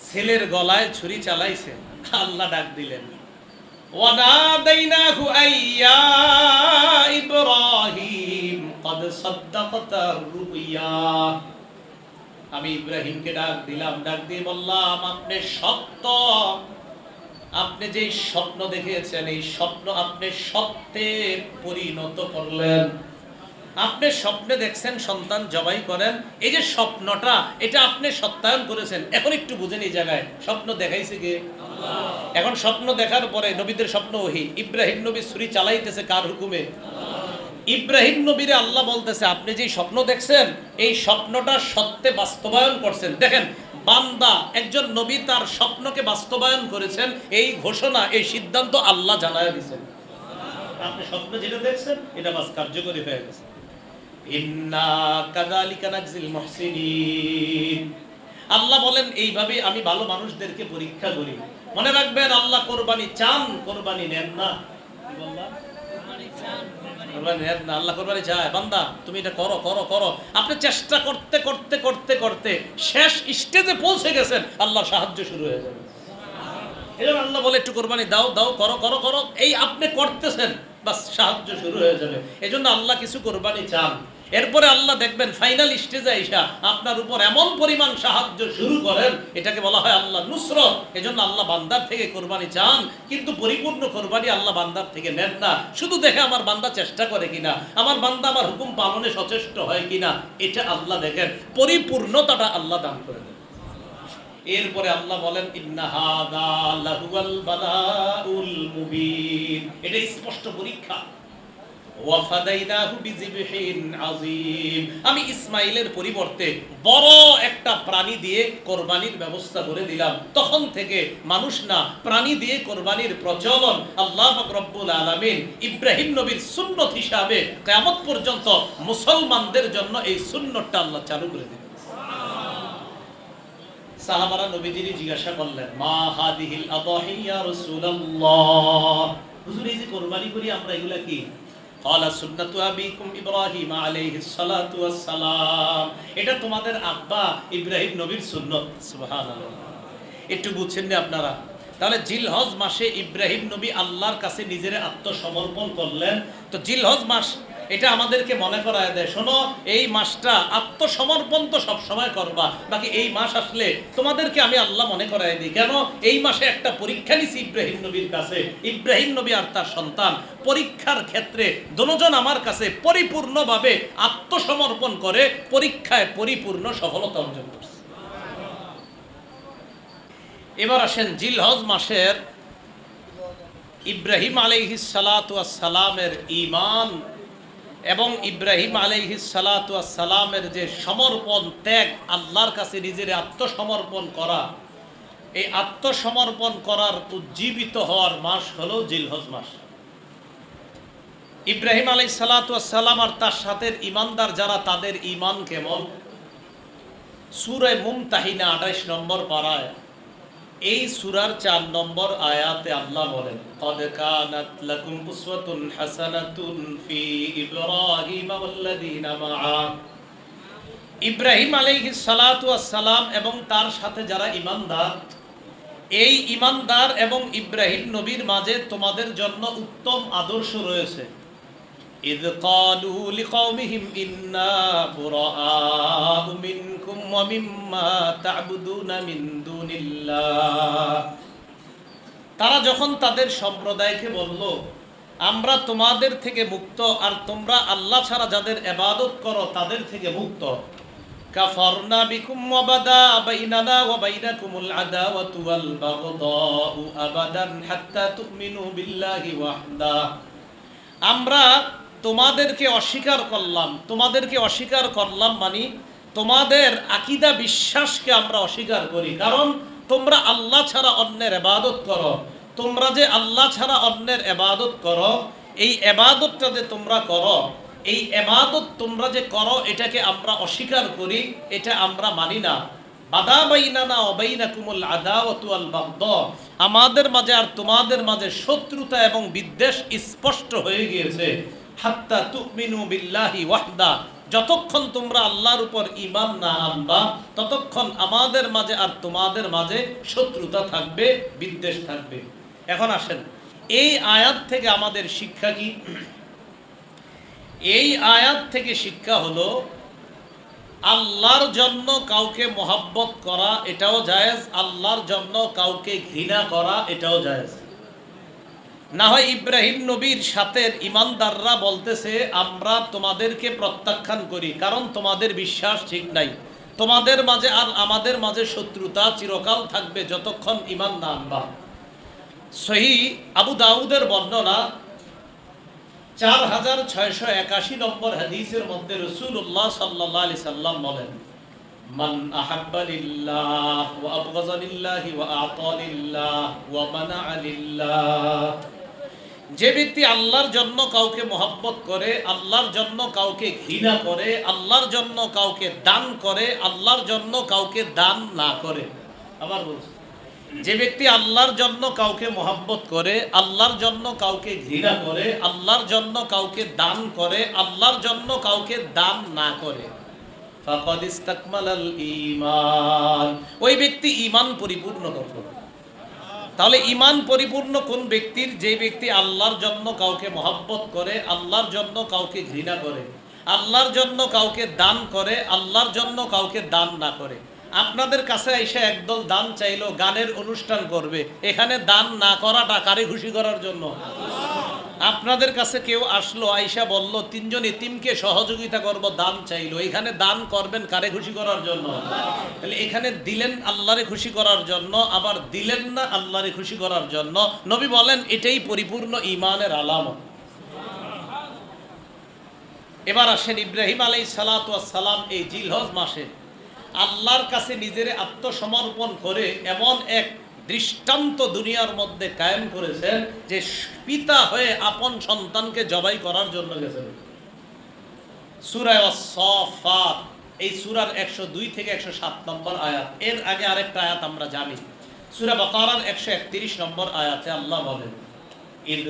ছেলের গলায় ছুরি চালাইছে। আল্লাহ ডাক দিলেন আমি ইব্রাহিমকে ডাক দিলাম, ডাক দিয়ে বললাম, আপনি সত্য। আপনি যে স্বপ্ন দেখিয়েছেন, এই স্বপ্ন আপনি সত্যে পরিণত করলেন। আপনি স্বপ্নে দেখছেন, সন্তান জবাই করেন। এই যে স্বপ্নটা, এটা আপনি সত্যায়ন করেছেন। এখন একটু বুঝেন এই জায়গায়, স্বপ্ন দেখাইছে কে? এখন স্বপ্ন দেখার পরে নবীদের স্বপ্ন ওহি। ইব্রাহিম নবী ছুরি চালাইতেছে কার হুকুমে? ইব্রাহিম নবীরে আল্লাহ বলতেছে, আপনি যে স্বপ্ন দেখছেন, এই স্বপ্নটা সত্যে বাস্তবায়ন করছেন। দেখেন, বান্দা একজন নবী তার স্বপ্নকে বাস্তবায়ন করেছেন, এই ঘোষণা, এই সিদ্ধান্ত আল্লাহ জানায় দিয়েছেন। আপনি স্বপ্ন যেটা দেখছেন, এটা বাস কার্যকরী হয়ে গেছে। আল্লাহ বলেন, এইভাবে আমি ভালো মানুষদেরকে পরীক্ষা করি। মনে রাখবেন, আল্লাহ কোরবানি চান, কোরবানি নেন না। আল্লাহ বান্দা, তুমি এটা করো করো করো। আপনি চেষ্টা করতে করতে করতে করতে শেষ স্টেজে পৌঁছে গেছেন, আল্লাহ সাহায্য শুরু হয়ে যাবে। আল্লাহ বলে, একটু কোরবানি দাও দাও, করো করো করো। এই আপনি করতেছেন, বাস সাহায্য শুরু হয়ে যাবে। এজন্য আল্লাহ কিছু কোরবানি চান। এরপরে আল্লাহ দেখবেন ফাইনাল স্টেজে আইসা আপনার উপর এমন পরিমাণ সাহায্য শুরু করেন, এটাকে বলা হয় আল্লাহ নুসরত। এজন্য আল্লাহ বান্দার থেকে কোরবানি চান, কিন্তু পরিপূর্ণ কোরবানি আল্লাহ বান্দার থেকে নেন না। শুধু দেখে আমার বান্দা চেষ্টা করে কিনা, আমার বান্দা আমার হুকুম পালনে সচেষ্ট হয় কিনা, এটা আল্লাহ দেখেন। পরিপূর্ণতাটা আল্লাহ দান করে দেন। এরপরে আল্লাহ বলেন, ইন্না হাদা লাহুয়াল বালাউল মুবিন। এটা স্পষ্ট পরীক্ষা। আমি ইসমাইলের পরিবর্তে বড় একটা প্রাণী দিয়ে কোরবানির ব্যবস্থা করে দিলাম। তখন থেকে মানুষ না প্রাণী দিয়ে কোরবানির প্রচলন আল্লাহ রব্বুল আলামিন ইব্রাহিম নবীর সুন্নত হিসাবে কিয়ামত পর্যন্ত মুসলমানদের জন্য এই সুন্নতটা আল্লাহ চালু করে দিলেন। সাহাবারা নবীজিরই জিজ্ঞাসা করলেন, মা হাদিহিল আদাহি ইয়া রাসূলুল্লাহ? হুজুর, এই যে কুরবানি করি আমরা এগুলা কি? ক্বালা সুন্নাতু আবিকুম ইব্রাহিম আলাইহিস সালাতু এটা তোমাদের আব্বা ইব্রাহিম নবীর সুন্নত। সুবহানাল্লাহ। একটু বুঝছেন না আপনারা? তাহলে জিলহজ মাসে ইব্রাহিম নবী আল্লাহর কাছে নিজের আত্মসমর্পণ করলেন। তো জিলহজ মাস এটা আমাদেরকে মনে করায় দেয়, শোনো, এই মাসটা আত্মসমর্পণ তো সবসময় করবা, বাকি এই মাস আসলে তোমাদেরকে আমি আল্লাহ মনে করায় দিই। কেন? এই মাসে একটা পরীক্ষা নিছি ইব্রাহিম নবীর কাছে। ইব্রাহিম নবী আর তার সন্তান। পরীক্ষার ক্ষেত্রে দুজন আমার কাছে পরিপূর্ণভাবে আত্মসমর্পণ করে, পরীক্ষায় পরিপূর্ণ সফলতা অর্জন করছে। এবার আসেন জিলহজ মাসের ইব্রাহিম আলাইহিস সালাতু সালামের ঈমান এবং ইব্রাহিম সালামের যে সমর্পণ ত্যাগ, আল্লাহর কাছে নিজের আত্মসমর্পণ করা, এই আত্মসমর্পণ করার উজ্জীবিত হওয়ার মাস হলো জিলহজ মাস। ইব্রাহিম আলাই সালাতু সালাম আর তার সাথে ইমানদার যারা, তাদের ইমান কেমন? সুরে মুমতাহিনা আঠাইশ নম্বর পাড়ায় এই সুরার চার নম্বর আয়াতে আল্লাহ বলেন قد كانت لكم أسوة حسنة في إبراهيم والذين معه ইব্রাহিম আলাইহিস সালাতু সালাম এবং তার সাথে যারা ইমানদার এই ইমানদার এবং ইব্রাহিম নবীর মাঝে তোমাদের জন্য উত্তম আদর্শ রয়েছে إذ قالوا لقومهم إنا براء منكم ومما تعبدون من دون الله তারা যখন তাদের সম্প্রদায়কে বলল আমরা তোমাদের থেকে মুক্ত আর তোমরা আল্লাহ ছাড়া যাদের এবাদত করো তাদের থেকে মুক্ত কাফারনা বিকুম ওয়াবাদা বাইনানা ওয়া বাইনাকুমুল আদাওয়াতু ওয়াল বাগদাউ আবাদান হাত্তা তুমিনু বিল্লাহি ওয়াহদা আমরা তোমাদেরকে অস্বীকার করলাম। তোমাদেরকে অস্বীকার করলাম মানে তোমাদের আকিদা বিশ্বাসকে আমরা অস্বীকার করি। কারণ তোমরা আল্লাহ ছাড়া অন্যের এবাদত করো। তোমরা যে আল্লাহ ছাড়া অন্যের এবাদত করো, এই এবাদতটা যে তোমরা করো, এই এবাদত তোমরা যে করো, এটাকে আমরা অস্বীকার করি, এটা আমরা মানি না। বাদা বাইনানা অবাইনাকুমুল আদাওয়াতু আল বাগদ। আমাদের মাঝে আর তোমাদের মাঝে শত্রুতা এবং বিদ্বেষ স্পষ্ট হয়ে গিয়েছে। হাত্তা তুমিনু বিল্লাহি ওয়াহদা। যতক্ষণ তোমরা আল্লাহর উপর ইমান না আনবা, ততক্ষণ আমাদের মাঝে আর তোমাদের মাঝে শত্রুতা থাকবে, বিদ্বেষ থাকবে। এখন আসেন, এই আয়াত থেকে আমাদের শিক্ষা কি? এই আয়াত থেকে শিক্ষা হলো, আল্লাহর জন্য কাউকে মহাব্বত করা এটাও জায়েজ, আল্লাহর জন্য কাউকে ঘৃণা করা এটাও জায়েজ। না হয় ইব্রাহিম নবীর সাথে ইমানদাররা বলতেছে, আমরা তোমাদেরকে প্রত্যাখ্যান করি, কারণ তোমাদের বিশ্বাস ঠিক নাই। তোমাদের মাঝে আর আমাদের মাঝে শত্রুতা চিরকাল থাকবে যতক্ষণ ইমান না আনবা। সহি আবু দাউদের বর্ণনা চার হাজার ছয়শো একাশি নম্বর হাদিসের মধ্যে রসুল্লাহ সাল্লাহ আলি সাল্লাম বলেন, মান আহাব্বা লিল্লাহ ওয়া আবগাযা লিল্লাহি ওয়া আতা লিল্লাহ ওয়া মানাআ লিল্লাহ। যে ব্যক্তি আল্লাহর জন্য কাউকে মহব্বত করে, আল্লাহর জন্য কাউকে ঘৃণা করে, আল্লাহর জন্য কাউকে দান করে, আল্লাহর জন্য কাউকে দান না করে। আবার বলছি, যে ব্যক্তি আল্লাহর জন্য কাউকে মহাব্বত করে, আল্লাহর জন্য কাউকে ঘৃণা করে, আল্লাহর জন্য কাউকে দান করে, আল্লাহর জন্য কাউকে দান না করে। ওই ব্যক্তি ঈমান পরিপূর্ণ করল। তাহলে ইমান পরিপূর্ণ কোন ব্যক্তির? যে ব্যক্তি আল্লাহর জন্য কাউকে মহাব্বত করে, আল্লাহর জন্য কাউকে ঘৃণা করে, আল্লাহর জন্য কাউকে দান করে, আল্লাহর জন্য কাউকে দান না করে। আপনাদের কাছে এসে একদল দান চাইলো, গানের অনুষ্ঠান করবে। এখানে দান না করাটা কারে খুশি করার জন্য? আপনাদের কাছে কেউ আসলো, আইসা বলল তিনজন ইতিমকে সহযোগিতা করব, দান চাইলো। এখানে দান করবেন কারে খুশি করার জন্য? তাহলে এখানে দিলেন আল্লাহরে খুশি করার জন্য, আবার দিলেন না আল্লাহরে খুশি করার জন্য। নবী বলেন, এটাই পরিপূর্ণ ইমানের আলামত। এবার আসেন ইব্রাহিম আলাই সালাম এই জিলহজ মাসে। আল্লাহর কাছে নিজের আত্মসমর্পণ করে এমন এক দৃষ্টান্ত দুনিয়ার মধ্যে কায়েম করেছেন যে পিতা হয়ে আপন সন্তানকে জবাই করার জন্য গেছেন। সুরায় এই সুরার একশো দুই থেকে একশো সাত নম্বর আয়াত। এর আগে আরেকটা আয়াত আমরা জানি। সুরা বাকারার একশো একত্রিশ নম্বর আয়াতে আল্লাহ বলেন, ইদ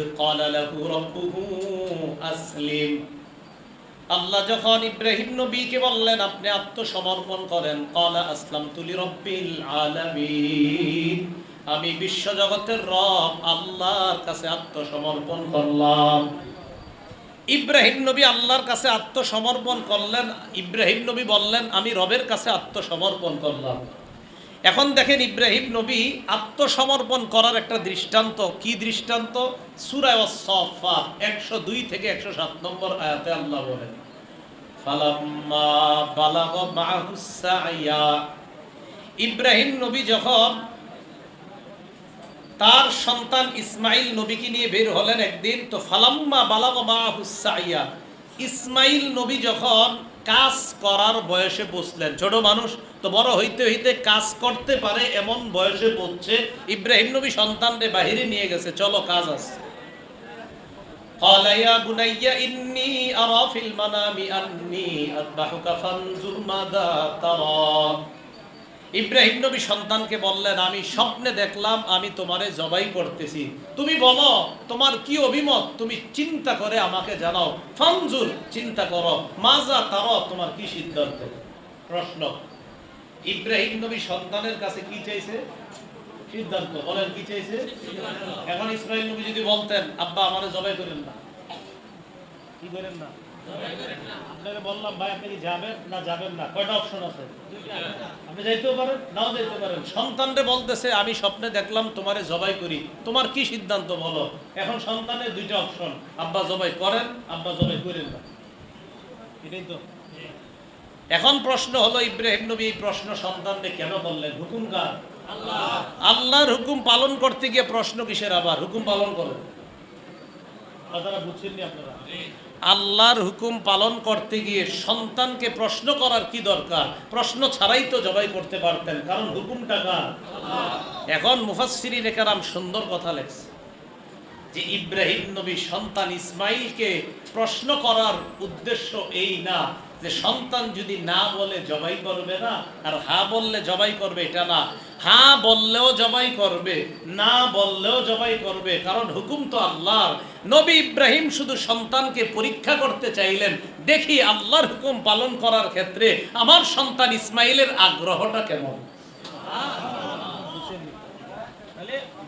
আল্লাহ যখন ইব্রাহিম নবীকে বললেন, আপনি আত্মসমর্পণ করেন। কলা আসলাম তুলি রব্বিল আলামিন। আমি বিশ্ব জগতের রব, আল্লাহর কাছে আত্মসমর্পণ করলাম। ইব্রাহিম নবী আল্লাহর কাছে আত্মসমর্পণ করলেন। ইব্রাহিম নবী বললেন, আমি রবের কাছে আত্মসমর্পণ করলাম। এখন দেখেন ইব্রাহিম নবী আত্মসমর্পণ করার একটা দৃষ্টান্ত। কি দৃষ্টান্ত? সুরায় সফা একশো দুই থেকে একশো সাত নম্বর আয়াতে আল্লাহ বলেন ইব্রাহিম নবী যখন তার সন্তান ইসমাইল নবীকে নিয়ে বের হলেন একদিন, তো ফালাম্মা বালাগ মা সাইয়া। ইসমাইল নবী যখন কাজ করার বয়সে বসলেন ছোট মানুষ তো বড় হইতে হইতে কাজ করতে পারে, এমন বয়সে পড়ছে ইব্রাহিম নবী সন্তানরে বাহিরে নিয়ে গেছে, চলো কাজ আছে। ইন্নি ইব্রাহিম নবী সন্তানকে বললেন, আমি স্বপ্নে দেখলাম, আমি তোমারে জবাই করতেছি। তুমি বলো, তোমার কি অভিমত? তুমি চিন্তা করে আমাকে জানাও। ফানজুর, চিন্তা করো। মাজা তার, তোমার কি সিদ্ধান্ত? প্রশ্ন। ইব্রাহিম নবী সন্তানের কাছে কি চাইছে? সিদ্ধান্ত। বলেন, কি চাইছে? এখন ইসমাইল নবী যদি বলতেন, আব্বা, আমারে জবাই করেন না। কি করেন না? আপনাকে বললাম ভাই আপনি কি যাবেন না যাবেন না? কয়টা অপশন আছে? আপনি যাইতেও পারেন নাও যাইতে পারেন। সন্তানরে বলতেছে আমি স্বপ্নে দেখলাম তোমারে জবাই করি। তোমার কি সিদ্ধান্ত বলো? এখন সন্তানের দুইটা অপশন আব্বা জবাই করেন আব্বা জবাই করেন না। এটাই তো। এখন প্রশ্ন হলো ইব্রাহিম নবী এই প্রশ্ন সন্তানকে কেন বললেন? হুকুম কার? আল্লাহর হুকুম পালন করতে গিয়ে প্রশ্ন কিসের আবার? হুকুম পালন করো। কথাটা বুঝছেননি আপনারা? আল্লাহর হুকুম পালন করতে গিয়ে সন্তানকে প্রশ্ন করার কি দরকার? প্রশ্ন ছাড়াই তো জবাই করতে পারতেন। কারণ হুকুমটা কার? এখন মুফাসসিরিন লেখারাম সুন্দর কথা লেখছে। যে ইব্রাহিম নবী সন্তান ইসমাইলকে প্রশ্ন করার উদ্দেশ্য এই না। যে সন্তান যদি না বলে জবাই করবে না, আর হা বললে জবাই করবে, এটা না। হা বললেও জবাই করবে, না বললেও জবাই করবে, কারণ হুকুম তো আল্লাহর। নবী ইব্রাহিম শুধু সন্তানকে পরীক্ষা করতে চাইলেন, দেখি আল্লাহর হুকুম পালন করার ক্ষেত্রে আমার সন্তান ইসমাইলের আগ্রহটা কেমন?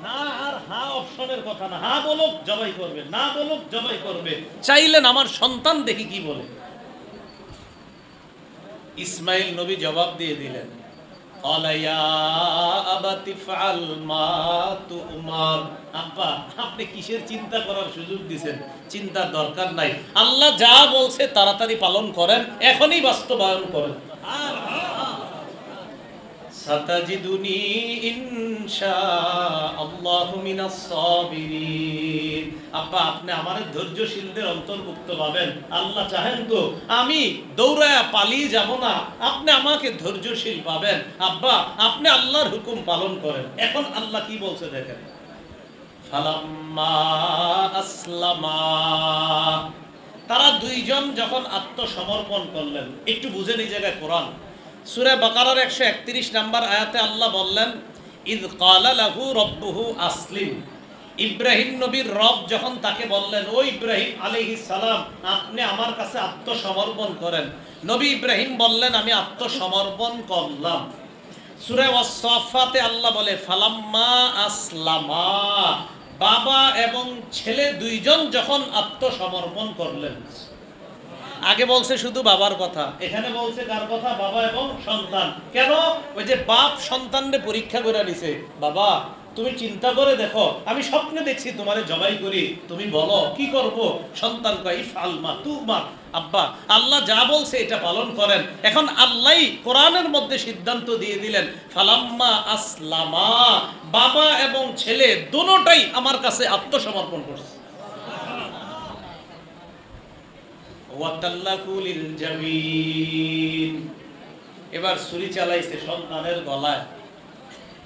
না আর হা অপশনের কথা না। হা বলুক, জবাই করবে। না বলুক, জবাই করবে। চাইলেন আমার সন্তান দেখি কি বলে। ইসমাইল নবী জবাব দিয়ে দিলেন আব্বা, আপনি কিসের চিন্তা করার সুযোগ দিছেন? চিন্তার দরকার নাই। আল্লাহ যা বলছে তাড়াতাড়ি পালন করেন, এখনই বাস্তবায়ন করেন। আর সাতাজিদুনি ইনশাআল্লাহু মিনাস সাবিরিন। আব্বা, আপনি আমার ধৈর্যশীলদের অন্তর্ভুক্ত পাবেন আল্লাহ চাহেন তো আমি দৌড়ায়া পালিয়ে যাব না। আপনি আমাকে ধৈর্যশীল পাবেন। আব্বা, আপনি আল্লাহর হুকুম পালন করেন। এখন আল্লাহ কি বলছে দেখেন? ফালাম্মা আসলামা। তারা দুইজন যখন আত্মসমর্পণ করলেন, একটু বুঝে এই জায়গায় কোরআন। সুরে বাকারার একশো একত্রিশ নাম্বার আয়াতে আল্লাহ বললেন, ইদ কালা লাহু রব্বুহু আসলিম। ইব্রাহিম নবীর রব যখন তাকে বললেন, ও ইব্রাহিম আলাইহি সালাম, আপনি আমার কাছে আত্মসমর্পণ করেন। নবী ইব্রাহিম বললেন, আমি আত্মসমর্পণ করলাম। সুরে ওয়াসফাতে আল্লাহ বলে, ফালাম্মা আসলামা। বাবা এবং ছেলে দুইজন যখন আত্মসমর্পণ করলেন। আগে বলছে শুধু বাবার কথা, এখানে বলছে কার কথা? বাবা এবং সন্তান। কেন? ওই যে বাপ সন্তানরে পরীক্ষা করে নিছে। বাবা, তুমি চিন্তা করে দেখো, আমি স্বপ্নে দেখছি তোমারে জবাই করি। তুমি বলো, কি করব? সন্তান কয় ফালমা তুমা আব্বা, আল্লাহ যা বলছে এটা পালন করেন। এখন আল্লাহ কোরআনের মধ্যে সিদ্ধান্ত দিয়ে দিলেন, ফালাম্মা আসলামা। বাবা এবং ছেলে দুটোটাই আমার কাছে আত্মসমর্পণ করছে। জামিন। এবার ছুরি চালাইছে সন্তানের গলায়।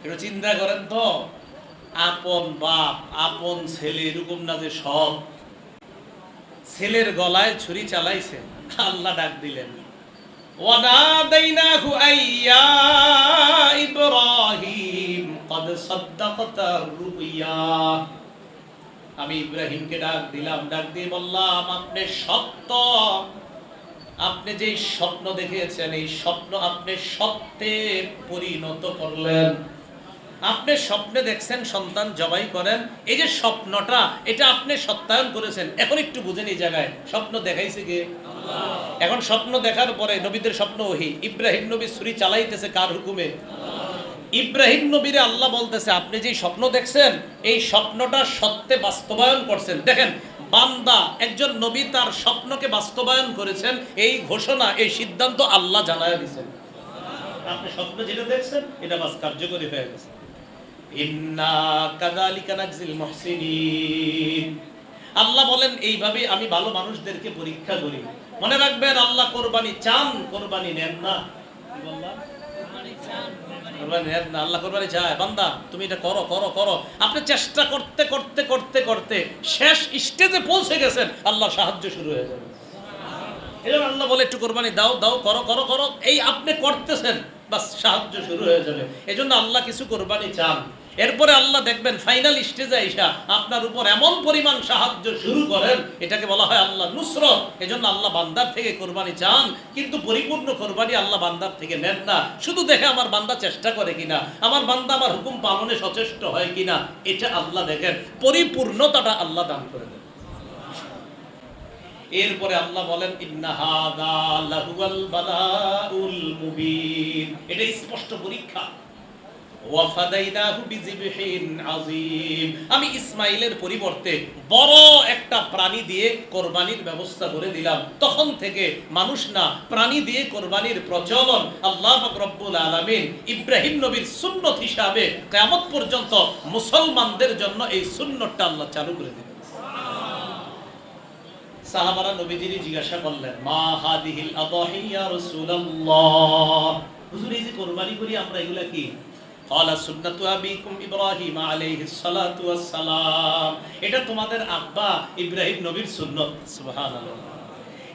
এটা চিন্তা করেন তো, আপন বাপ, আপন ছেলে, এরকম না যে সব। ছেলের গলায় ছুরি চালাইছে, আল্লাহ ডাক দিলেন। ওয়ানাদাইনাহু ইব্রাহিম আমি ইব্রাহিমকে ডাক দিলাম, ডাক দিয়ে বললাম, আপনি সত্য। আপনি যে স্বপ্ন দেখেছেন এই স্বপ্ন আপনি সত্যে পরিণত করলেন। আপনি স্বপ্নে দেখছেন, সন্তান জবাই করেন। এই যে স্বপ্নটা, এটা আপনি সত্যায়ন করেছেন। এখন একটু বুঝেন এই জায়গায়, স্বপ্ন দেখাইছে কে? এখন স্বপ্ন দেখার পরে নবীদের স্বপ্ন ওহি। ইব্রাহিম নবী ছুরি চালাইতেছে কার হুকুমে? ইব্রাহিম নবীরে আল্লাহ বলতেছে, আপনি যে স্বপ্ন দেখছেন, এই স্বপ্নটা সত্যে বাস্তবায়ন করছেন। দেখেন, বান্দা একজন নবী তার স্বপ্নকে বাস্তবায়ন করেছেন, এই ঘোষণা, এই সিদ্ধান্ত আল্লাহ জানায় দিয়েছেন। আপনি স্বপ্ন যেটা দেখছেন, এটা বাস কার্যকরী হয়ে গেছে। ইন্না নাজজিল মুহসিনিন। আল্লাহ বলেন এইভাবে আমি ভালো মানুষদেরকে পরীক্ষা করি। মনে রাখবেন, আল্লাহ কোরবানি চান, কোরবানি নেন না। আল্লাহ চেষ্টা করতে করতে করতে করতে শেষ স্টেজে পৌঁছে গেছেন, আল্লাহ সাহায্য শুরু হয়ে যাবে। আল্লাহ বলে, একটু কোরবানি দাও দাও, করো করো করো। এই আপনি করতেছেন সাহায্য শুরু হয়ে যাবে। আল্লাহ কিছু কোরবানি চান। এরপরে আল্লাহ দেখবেন ফাইনাল স্টেজে আইসা আপনার উপর এমন পরিমাণ সাহায্য শুরু করেন, এটাকে বলা হয় আল্লাহ নুসরত। এজন্য আল্লাহ বান্দার থেকে কোরবানি চান, কিন্তু পরিপূর্ণ কোরবানি আল্লাহ বান্দার থেকে নেন না। শুধু দেখে আমার বান্দা চেষ্টা করে কিনা, আমার বান্দা আমার হুকুম পালনে সচেষ্ট হয় কিনা, এটা আল্লাহ দেখেন। পরিপূর্ণতাটা আল্লাহ দান করে দেন। এরপরে আল্লাহ বলেন, ইন্না হাদা লাহুয়াল বালাউল মুবিন। এটা স্পষ্ট পরীক্ষা। আমি ইসমাইলের পরিবর্তে বড় একটা প্রাণী দিয়ে কোরবানির ব্যবস্থা করে দিলাম। তখন থেকে মানুষ না প্রাণী দিয়ে কোরবানির প্রচলন আল্লাহ রব্বুল আলামিন ইব্রাহিম নবীর সুন্নত হিসাবে কিয়ামত পর্যন্ত মুসলমানদের জন্য এই সুন্নতটা আল্লাহ চালু করে দিলেন। সাহাবারা নবীজিরই জিজ্ঞাসা করলেন, মা হাদিহিল আদাহি ইয়া রাসূলুল্লাহ? হুজুর, এই যে কুরবানি করি আমরা এগুলা কি? ক্বালা সুন্নাতু আবিকুম ইব্রাহিম এটা তোমাদের আব্বা ইব্রাহিম নবীর সুন্নত। সুবহানাল্লাহ।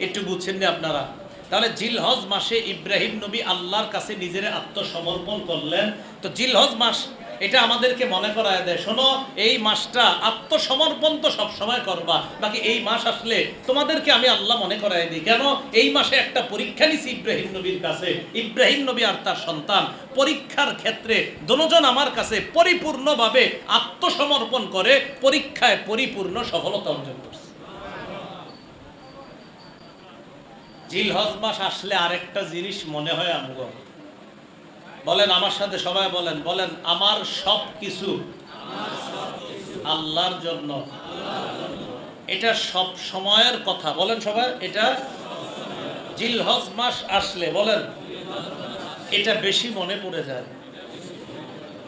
একটু বুঝছেন না আপনারা? তাহলে জিলহজ মাসে ইব্রাহিম নবী আল্লাহর কাছে নিজের আত্মসমর্পণ করলেন। তো জিলহজ মাস এটা আমাদেরকে মনে করায় দেয়, শোনো, এই মাসটা আত্মসমর্পণ তো সবসময় করবা, বাকি এই মাস আসলে তোমাদেরকে আমি আল্লাহ মনে করায় দিই। কেন? এই মাসে একটা পরীক্ষা নিছি ইব্রাহিম নবীর কাছে। ইব্রাহিম নবী আর তার সন্তান, পরীক্ষার ক্ষেত্রে দুজন আমার কাছে পরিপূর্ণভাবে আত্মসমর্পণ করে, পরীক্ষায় পরিপূর্ণ সফলতা অর্জন করছে। জিল মাস আসলে আরেকটা জিনিস মনে হয় আমগো। বলেন আমার সাথে সবাই বলেন বলেন আমার সব কিছু আল্লাহর জন্য। এটা সব সময়ের কথা। বলেন সবাই এটা জিল হজ মাস আসলে বলেন এটা বেশি মনে পড়ে যায়।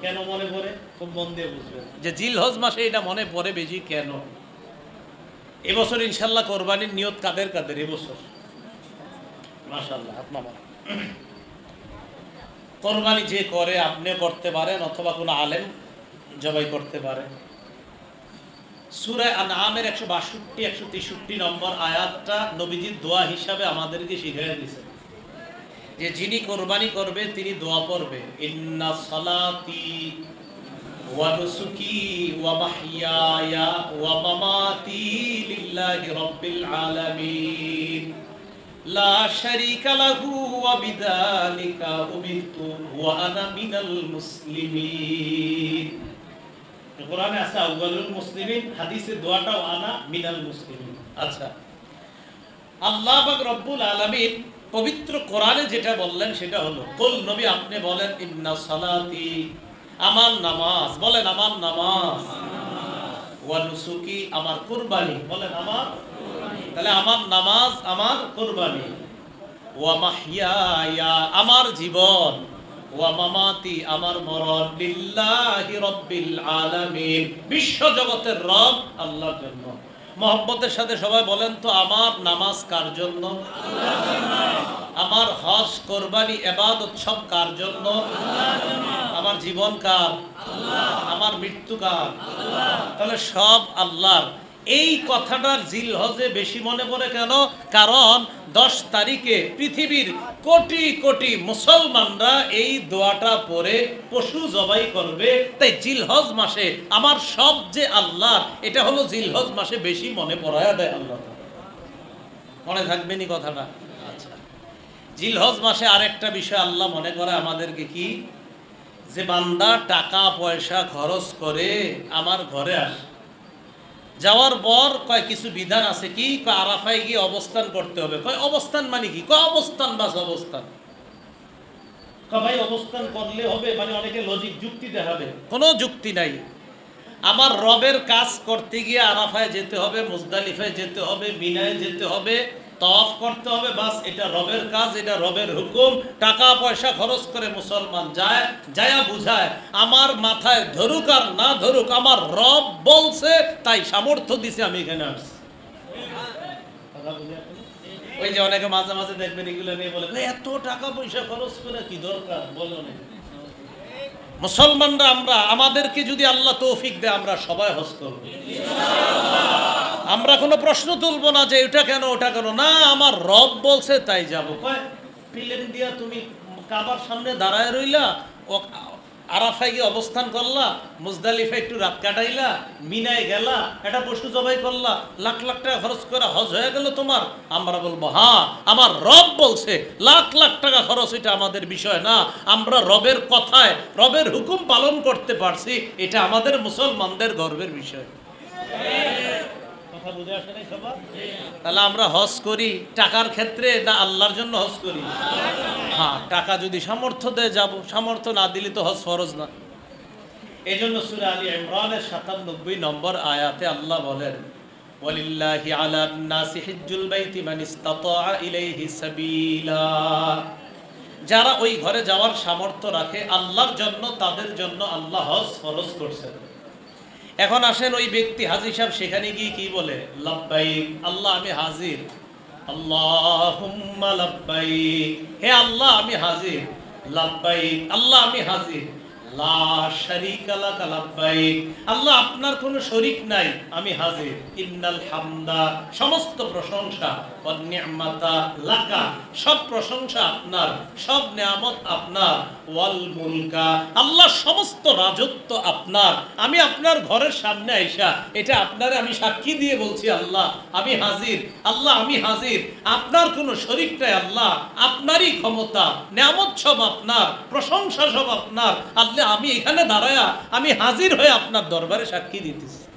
কেন মনে পড়ে? খুব মন দিয়ে বুঝবেন। যে জিল হজ মাসে এটা মনে পড়ে বেশি কেন? এবছর ইনশাল্লাহ কোরবানির নিয়ত কাদের কাদের? এবছর। হাত নামান। কোরবানি যে করে আপনি করতে পারেন, অথবা কোনো আলেম জবাই করতে পারেন সুরায় আনআমের একশো বাষট্টি, একশো তেষট্টি নম্বর আয়াতটা নবীজির দোয়া হিসাবে আমাদেরকে শিখিয়ে দিয়েছে যে যিনি কোরবানি করবে, তিনি দোয়া পড়বে। ইন্না সালাতি ওয়া নুসুকি ওয়া মাহইয়ায়া ওয়া মামাতি লিল্লাহি রাব্বিল আলামিন। আচ্ছা। পবিত্র কোরআনে যেটা বললেন সেটা হলো, কুল নবী, আপনি বলেন, ইন্না সালাতি আমার নামাজ বলেন, আমার নামাজ ওয়া আমার কুরবানি বলেন, আমার তাহলে আমার নামাজ আমার কোরবানি। ওয়া আমার জীবন। ওয়া মামাতি আমার মরণ লিল্লাহি বিশ্ব জগতের রব আল্লাহর জন্য। সাথে সবাই বলেন তো, আমার নামাজ কার জন্য? আমার হজ, কোরবানি, এবাদত সব কার জন্য? আমার জীবন কার? আমার মৃত্যু কার? তাহলে সব আল্লাহর। এই কথাটার জিল হজে বেশি মনে পড়ে কেন? কারণ দশ তারিখে পৃথিবীর কোটি কোটি মুসলমানরা এই দোয়াটা পরে পশু জবাই করবে। তাই জিলহজ মাসে আমার সব যে আল্লাহ এটা হলো জিলহজ মাসে বেশি মনে পড়ায় দেয় আল্লাহ মনে থাকবেনি কথাটা? আচ্ছা। জিলহজ মাসে আরেকটা বিষয় আল্লাহ মনে করে আমাদেরকে কি? যে বান্দা টাকা পয়সা খরচ করে আমার ঘরে আসে। যাওয়ার পর কয় কিছু বিধান আছে কি? কয় আরাফায় গিয়ে অবস্থান করতে হবে। কয় অবস্থান মানে কি? কয় অবস্থান বাস অবস্থান? ভাই, অবস্থান করলে হবে মানে অনেকে লজিক যুক্তি দেখাবে। কোনো যুক্তি নাই। আমার রবের কাজ করতে গিয়ে আরাফায় যেতে হবে, মুজদালিফায় যেতে হবে, মিনায় যেতে হবে তফ করতে হবে, বাস এটা রবের কাজ, এটা রবের হুকুম। টাকা পয়সা খরচ করে মুসলমান যায়, যায়া বুঝায়, আমার মাথায় ধরুক আর না ধরুক, আমার রব বলছে, তাই সামর্থ্য দিছে আমি এখানে আসছি? ওই যে অনেকে মাঝে মাঝে দেখবেন এগুলো নিয়ে বলে এত টাকা পয়সা খরচ করে কি দরকার? বলো মুসলমানরা আমরা, আমাদেরকে যদি আল্লাহ তৌফিক দেয়, আমরা সবাই করব। আমরা কোনো প্রশ্ন তুলবো না যে এটা কেন, ওটা কেন। না, আমার রব বলছে, তাই যাব। কয় প্লেন দিয়া তুমি কাবার সামনে দাঁড়ায় রইলা আরাফায় গিয়ে অবস্থান করলা, মুজদালিফা একটু রাত কাটাইলা, মিনায় গেলা এটা পশু জবাই করলা, লাখ লাখ টাকা খরচ করে হজ হয়ে গেল তোমার। আমরা বলব হ্যাঁ আমার রব বলছে, লাখ লাখ টাকা খরচ এটা আমাদের বিষয় না। আমরা রবের কথায়, রবের হুকুম পালন করতে পারছি, এটা আমাদের মুসলমানদের গর্বের বিষয়। তাহলে আমরা হজ করি টাকার ক্ষেত্রে না আল্লাহর জন্য হজ করি? হ্যাঁ টাকা যদি সামর্থ্য দেয় যাব, সামর্থ্য না দিলে তো হজ ফরজ না এই জন্য সুরে আলী ইমরানের সাতানব্বই নম্বর আয়াতে আল্লাহ বলেন, ওয়ালিল্লাহি আলা নাসি হিজ্জুল বাইতি মান ইসতাতা ইলাইহি সাবিলা। যারা ওই ঘরে যাওয়ার সামর্থ্য রাখে, আল্লাহর জন্য, তাদের জন্য আল্লাহ হজ ফরজ করছেন। এখন আসেন ওই ব্যক্তি হাজির সাহেব, সেখানে গিয়ে কি বলে? লাব্বাইক, আল্লাহ আমি হাজির। আল্লাহ লাভবাইক হে আল্লাহ আমি হাজির। লাভবাইক আল্লাহ আমি হাজির। শারীকা আল্লাহ শরীক সমস্ত রাজত্ব আপনার। আমি আপনার ঘরের সামনে আইসা, এটা আপনার আমি সাক্ষী দিয়ে বলছি, আল্লাহ, আমি হাজির। আল্লাহ, আমি হাজির। আপনার কোনো শরীর নাই, আল্লাহ। আপনারই ক্ষমতা, নিয়ামত সব আপনার, প্রশংসা সব আপনার। আল্লাহ আমি এখানে দাঁড়ায়া আমি হাজির হয়ে আপনার দরবারে সাক্ষী দিতেছি।